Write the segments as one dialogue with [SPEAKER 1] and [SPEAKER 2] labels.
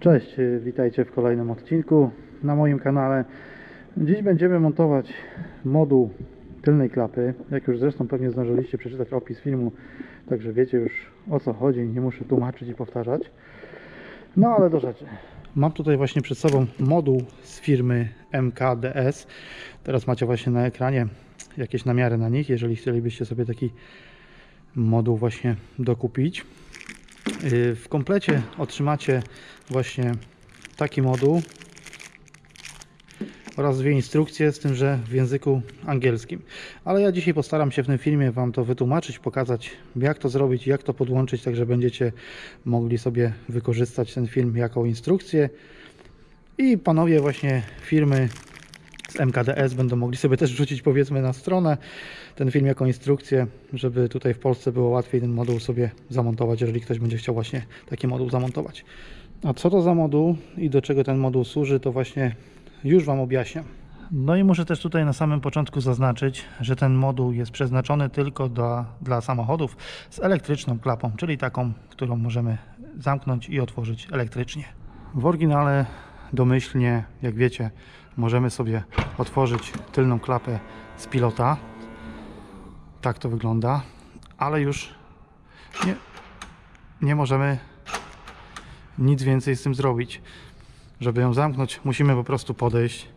[SPEAKER 1] Cześć, witajcie w kolejnym odcinku na moim kanale. Dziś będziemy montować moduł tylnej klapy. Jak już zresztą pewnie zdążyliście przeczytać opis filmu, także wiecie już o co chodzi, nie muszę tłumaczyć i powtarzać. No ale do rzeczy. Mam tutaj właśnie przed sobą moduł z firmy MKDS. Teraz macie właśnie na ekranie jakieś namiary na nich, jeżeli chcielibyście sobie taki moduł właśnie dokupić. Yy, W komplecie otrzymacie właśnie taki moduł oraz dwie instrukcje, z tym, że w języku angielskim. Ale ja dzisiaj postaram się w tym filmie Wam to wytłumaczyć, pokazać jak to zrobić, jak to podłączyć, tak że będziecie mogli sobie wykorzystać ten film jako instrukcję i panowie właśnie firmy z MKDS będą mogli sobie też wrzucić powiedzmy na stronę ten film jako instrukcję, żeby tutaj w Polsce było łatwiej ten moduł sobie zamontować, jeżeli ktoś będzie chciał właśnie taki moduł zamontować. A co to za moduł i do czego ten moduł służy, to właśnie już Wam objaśniam. No i muszę też tutaj na samym początku zaznaczyć, że ten moduł jest przeznaczony tylko dla, dla samochodów z elektryczną klapą, czyli taką, którą możemy zamknąć i otworzyć elektrycznie. W oryginale domyślnie, jak wiecie, możemy sobie otworzyć tylną klapę z pilota. Tak to wygląda, ale już nie, nie możemy nic więcej z tym zrobić. Żeby ją zamknąć, musimy po prostu podejść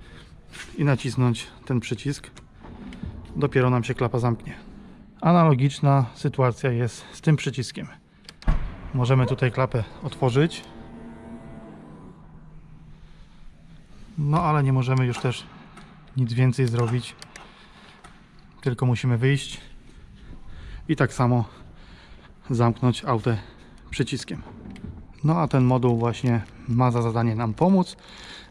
[SPEAKER 1] i nacisnąć ten przycisk. Dopiero nam się klapa zamknie. Analogiczna sytuacja jest z tym przyciskiem. Możemy tutaj klapę otworzyć. No ale nie możemy już też nic więcej zrobić. Tylko musimy wyjść i tak samo zamknąć autę przyciskiem. No a ten moduł właśnie ma za zadanie nam pomóc.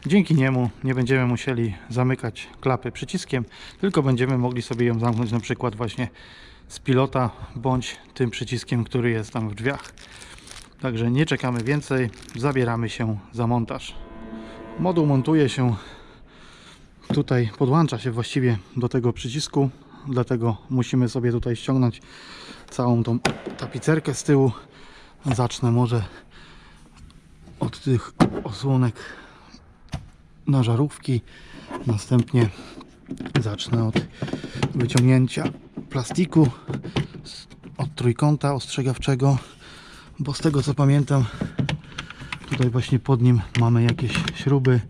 [SPEAKER 1] Dzięki niemu nie będziemy musieli zamykać klapy przyciskiem, tylko będziemy mogli sobie ją zamknąć na przykład właśnie z pilota bądź tym przyciskiem, który jest tam w drzwiach. Także nie czekamy więcej, zabieramy się za montaż. Moduł montuje się tutaj, podłącza się właściwie do tego przycisku, dlatego musimy sobie tutaj ściągnąć całą tą tapicerkę z tyłu. Zacznę może od tych osłonek na żarówki. Następnie zacznę od wyciągnięcia plastiku od trójkąta ostrzegawczego, bo z tego co pamiętam, tutaj właśnie pod nim mamy jakieś śruby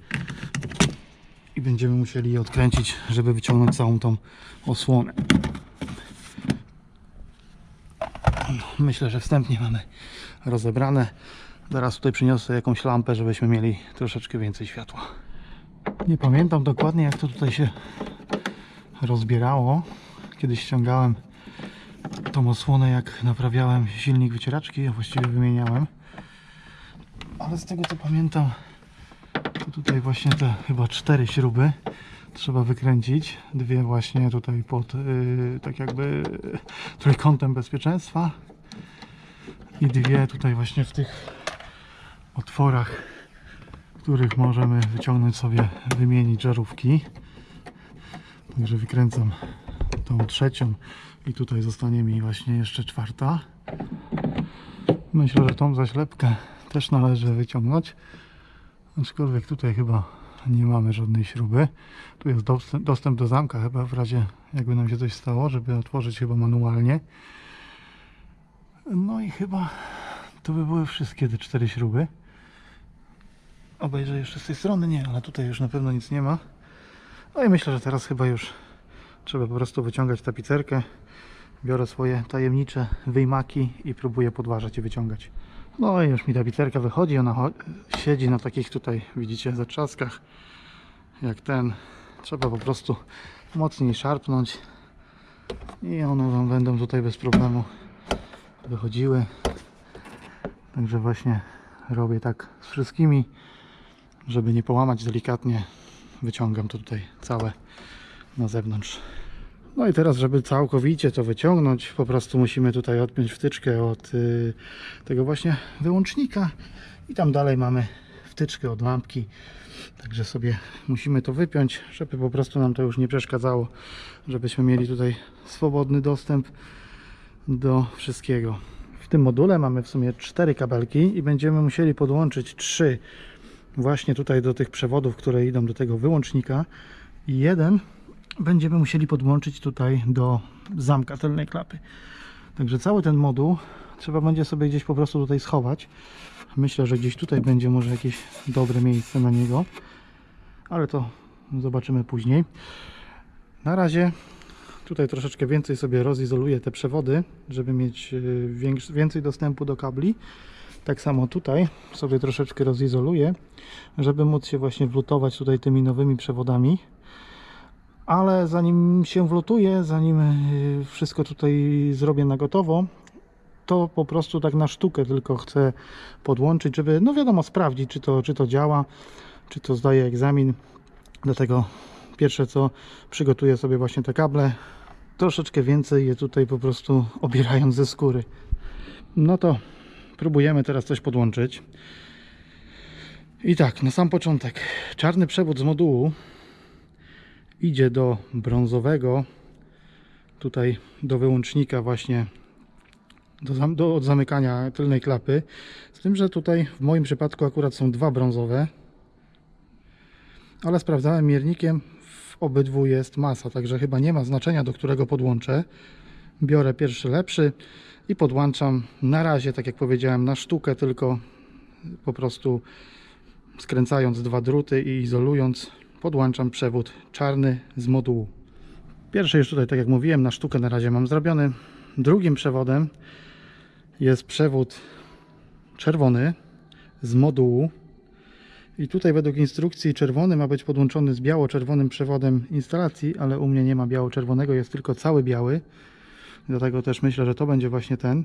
[SPEAKER 1] i będziemy musieli je odkręcić, żeby wyciągnąć całą tą osłonę. Myślę, że wstępnie mamy rozebrane. Zaraz tutaj przyniosę jakąś lampę, żebyśmy mieli troszeczkę więcej światła. Nie pamiętam dokładnie jak to tutaj się rozbierało. Kiedyś ściągałem tą osłonę jak naprawiałem silnik wycieraczki, a właściwie wymieniałem. Ale z tego co pamiętam, to tutaj właśnie te chyba cztery śruby trzeba wykręcić. Dwie właśnie tutaj pod yy, tak jakby trójkątem bezpieczeństwa i dwie tutaj właśnie w tych otworach, w których możemy wyciągnąć sobie, wymienić żarówki. Także wykręcam tą trzecią i tutaj zostanie mi właśnie jeszcze czwarta. Myślę, że tą zaślepkę też należy wyciągnąć. Aczkolwiek tutaj chyba nie mamy żadnej śruby. Tu jest dostęp, dostęp do zamka chyba w razie jakby nam się coś stało, żeby otworzyć chyba manualnie. No i chyba to by były wszystkie te cztery śruby. Obejrzę jeszcze z tej strony, nie, ale tutaj już na pewno nic nie ma. No i myślę, że teraz chyba już trzeba po prostu wyciągać tapicerkę. Biorę swoje tajemnicze wyjmaki i próbuję podważać i wyciągać. No i już mi tapicerka wychodzi, ona siedzi na takich tutaj, widzicie, zatrzaskach jak ten. Trzeba po prostu mocniej szarpnąć i one wam będą tutaj bez problemu wychodziły. Także właśnie robię tak z wszystkimi, żeby nie połamać delikatnie. Wyciągam to tutaj całe na zewnątrz. No i teraz, żeby całkowicie to wyciągnąć, po prostu musimy tutaj odpiąć wtyczkę od y, tego właśnie wyłącznika i tam dalej mamy wtyczkę od lampki. Także sobie musimy to wypiąć, żeby po prostu nam to już nie przeszkadzało, żebyśmy mieli tutaj swobodny dostęp do wszystkiego. W tym module mamy w sumie cztery kabelki i będziemy musieli podłączyć trzy właśnie tutaj do tych przewodów, które idą do tego wyłącznika i jeden będziemy musieli podłączyć tutaj do zamka tylnej klapy. Także cały ten moduł trzeba będzie sobie gdzieś po prostu tutaj schować. Myślę, że gdzieś tutaj będzie może jakieś dobre miejsce na niego, ale to zobaczymy później. Na razie tutaj troszeczkę więcej sobie rozizoluję te przewody, żeby mieć większy, więcej dostępu do kabli. Tak samo tutaj sobie troszeczkę rozizoluję, żeby móc się właśnie wlutować tutaj tymi nowymi przewodami. Ale zanim się wlutuję, zanim y, wszystko tutaj zrobię na gotowo, to po prostu tak na sztukę tylko chcę podłączyć, żeby no wiadomo sprawdzić czy to, czy to działa, czy to zdaje egzamin. Dlatego pierwsze co przygotuję sobie właśnie te kable, troszeczkę więcej je tutaj po prostu obierając ze skóry. No to próbujemy teraz coś podłączyć. I tak, na sam początek czarny przewód z modułu idzie do brązowego tutaj do wyłącznika właśnie do, zam- do od zamykania tylnej klapy. Z tym, że tutaj w moim przypadku akurat są dwa brązowe, ale sprawdzałem miernikiem, w obydwu jest masa, także chyba nie ma znaczenia, do którego podłączę. Biorę pierwszy lepszy i podłączam na razie, tak jak powiedziałem, na sztukę, tylko po prostu skręcając dwa druty i izolując, podłączam przewód czarny z modułu. Pierwszy już tutaj, tak jak mówiłem, na sztukę na razie mam zrobiony. Drugim przewodem jest przewód czerwony z modułu. I tutaj według instrukcji czerwony ma być podłączony z biało-czerwonym przewodem instalacji, ale u mnie nie ma biało-czerwonego, jest tylko cały biały. Dlatego też myślę, że to będzie właśnie ten.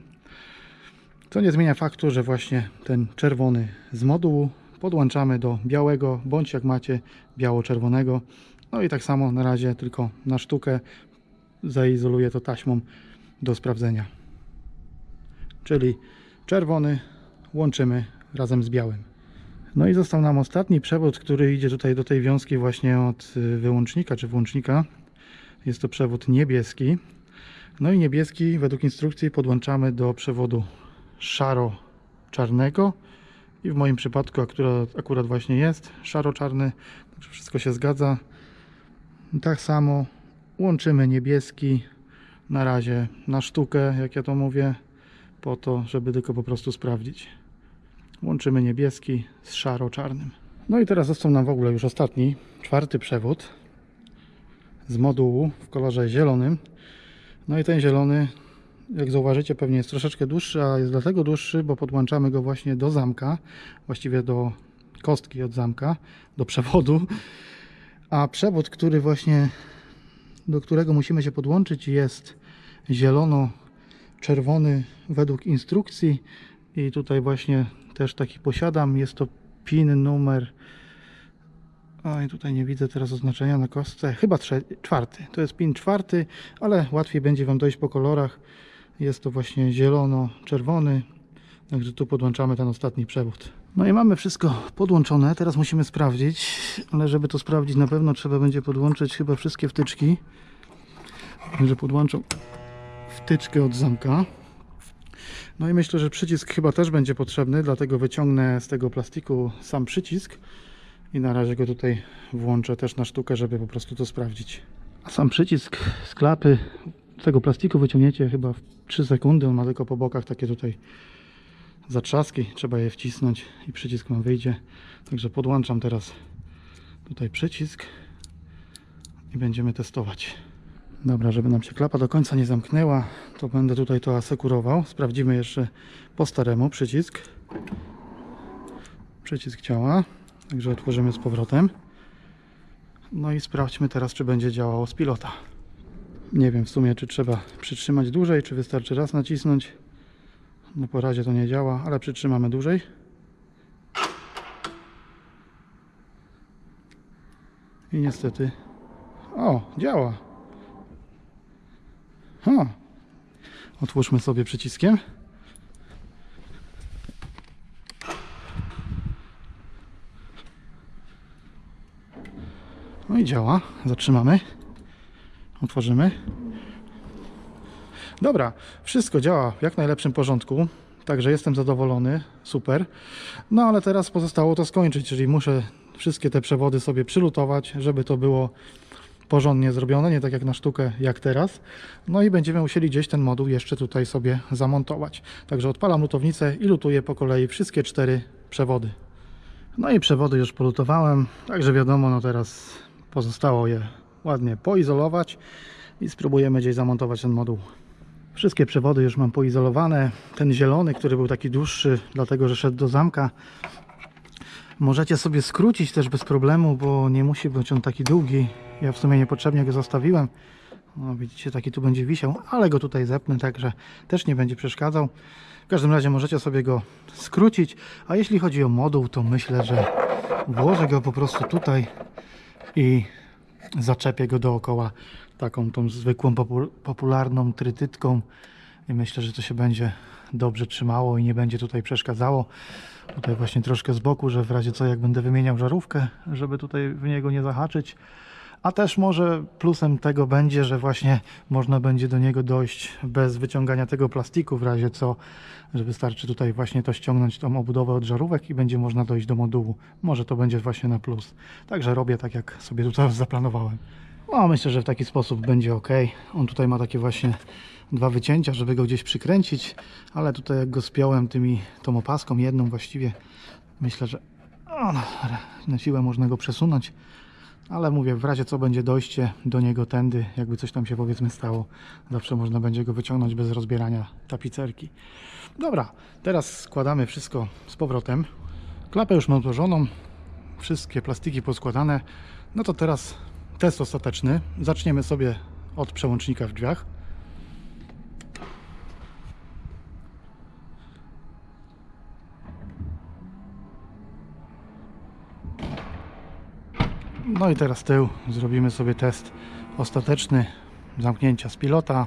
[SPEAKER 1] To nie zmienia faktu, że właśnie ten czerwony z modułu podłączamy do białego, bądź jak macie biało-czerwonego. No i tak samo na razie tylko na sztukę zaizoluję to taśmą do sprawdzenia. Czyli czerwony łączymy razem z białym. No i został nam ostatni przewód, który idzie tutaj do tej wiązki właśnie od y, wyłącznika czy włącznika. Jest to przewód niebieski. No i niebieski według instrukcji podłączamy do przewodu szaro-czarnego. I w moim przypadku akurat, akurat właśnie jest szaro-czarny. Także wszystko się zgadza. Tak samo łączymy niebieski na razie na sztukę, jak ja to mówię, po to, żeby tylko po prostu sprawdzić. Łączymy niebieski z szaro-czarnym. No i teraz został nam w ogóle już ostatni, czwarty przewód z modułu w kolorze zielonym. No i ten zielony, jak zauważycie, pewnie jest troszeczkę dłuższy, a jest dlatego dłuższy, bo podłączamy go właśnie do zamka, właściwie do kostki od zamka, do przewodu. A przewód, który właśnie do którego musimy się podłączyć jest zielono-czerwony według instrukcji i tutaj właśnie też taki posiadam, jest to pin numer Oj, tutaj nie widzę teraz oznaczenia na kostce. Chyba czwarty. To jest pin czwarty, ale łatwiej będzie Wam dojść po kolorach. Jest to właśnie zielono-czerwony. Także tu podłączamy ten ostatni przewód. No i mamy wszystko podłączone. Teraz musimy sprawdzić, ale żeby to sprawdzić na pewno trzeba będzie podłączyć chyba wszystkie wtyczki. Także podłączam wtyczkę od zamka. No i myślę, że przycisk chyba też będzie potrzebny, dlatego wyciągnę z tego plastiku sam przycisk i na razie go tutaj włączę też na sztukę, żeby po prostu to sprawdzić. A sam przycisk z klapy tego plastiku wyciągniecie chyba w 3 sekundy. On ma tylko po bokach takie tutaj zatrzaski. Trzeba je wcisnąć i przycisk nam wyjdzie. Także podłączam teraz tutaj przycisk i będziemy testować. Dobra, żeby nam się klapa do końca nie zamknęła, to będę tutaj to asekurował. Sprawdzimy jeszcze po staremu przycisk. Przycisk działa, także otworzymy z powrotem. No i sprawdźmy teraz, czy będzie działało z pilota. Nie wiem w sumie, czy trzeba przytrzymać dłużej, czy wystarczy raz nacisnąć. No po razie to nie działa, ale przytrzymamy dłużej. I niestety... O, działa. Ha. Otwórzmy sobie przyciskiem. No i działa. Zatrzymamy. Otworzymy. Dobra, wszystko działa w jak najlepszym porządku. Także jestem zadowolony, super. No ale teraz pozostało to skończyć, czyli muszę wszystkie te przewody sobie przylutować, żeby to było porządnie zrobione, nie tak jak na sztukę, jak teraz. No i będziemy musieli gdzieś ten moduł jeszcze tutaj sobie zamontować. Także odpalam lutownicę i lutuję po kolei wszystkie cztery przewody. No i przewody już polutowałem, także wiadomo, no teraz pozostało je ładnie poizolować i spróbujemy gdzieś zamontować ten moduł. Wszystkie przewody już mam poizolowane. Ten zielony, który był taki dłuższy, dlatego że szedł do zamka, możecie sobie skrócić też bez problemu, bo nie musi być on taki długi. Ja w sumie niepotrzebnie go zostawiłem. No, widzicie, taki tu będzie wisiał, ale go tutaj zepnę, także też nie będzie przeszkadzał. W każdym razie możecie sobie go skrócić, a jeśli chodzi o moduł, to myślę, że włożę go po prostu tutaj i zaczepię go dookoła taką tą zwykłą popu- popularną trytytką i myślę, że to się będzie dobrze trzymało i nie będzie tutaj przeszkadzało. Tutaj właśnie troszkę z boku, że w razie co jak będę wymieniał żarówkę, żeby tutaj w niego nie zahaczyć. A też może plusem tego będzie, że właśnie można będzie do niego dojść bez wyciągania tego plastiku, w razie co, że wystarczy tutaj właśnie to ściągnąć tą obudowę od żarówek i będzie można dojść do modułu. Może to będzie właśnie na plus. Także robię tak, jak sobie tutaj zaplanowałem. No, myślę, że w taki sposób będzie ok. On tutaj ma takie właśnie dwa wycięcia, żeby go gdzieś przykręcić, ale tutaj jak go spiąłem tymi, tą opaską, jedną właściwie, myślę, że o, na siłę można go przesunąć. Ale mówię, w razie co będzie dojście do niego tędy, jakby coś tam się powiedzmy stało, zawsze można będzie go wyciągnąć bez rozbierania tapicerki. Dobra, teraz składamy wszystko z powrotem. Klapę już mam złożoną, wszystkie plastiki poskładane. No to teraz test ostateczny. Zaczniemy sobie od przełącznika w drzwiach. No i teraz tył. Zrobimy sobie test ostateczny zamknięcia z pilota.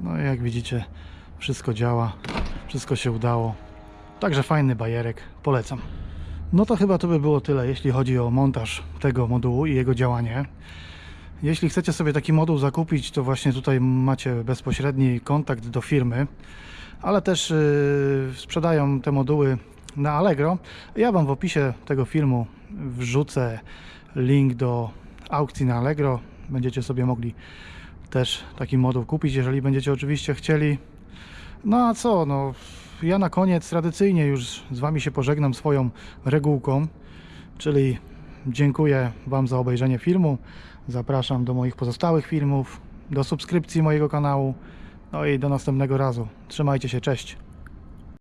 [SPEAKER 1] No i jak widzicie, wszystko działa, wszystko się udało. Także fajny bajerek, polecam. No to chyba to by było tyle, jeśli chodzi o montaż tego modułu i jego działanie. Jeśli chcecie sobie taki moduł zakupić, to właśnie tutaj macie bezpośredni kontakt do firmy, ale też yy, sprzedają te moduły na Allegro. Ja Wam w opisie tego filmu wrzucę link do aukcji na Allegro. Będziecie sobie mogli też taki moduł kupić, jeżeli będziecie oczywiście chcieli. No a co, no ja na koniec tradycyjnie już z Wami się pożegnam swoją regułką, czyli dziękuję Wam za obejrzenie filmu. Zapraszam do moich pozostałych filmów, do subskrypcji mojego kanału. No i do następnego razu. Trzymajcie się, cześć.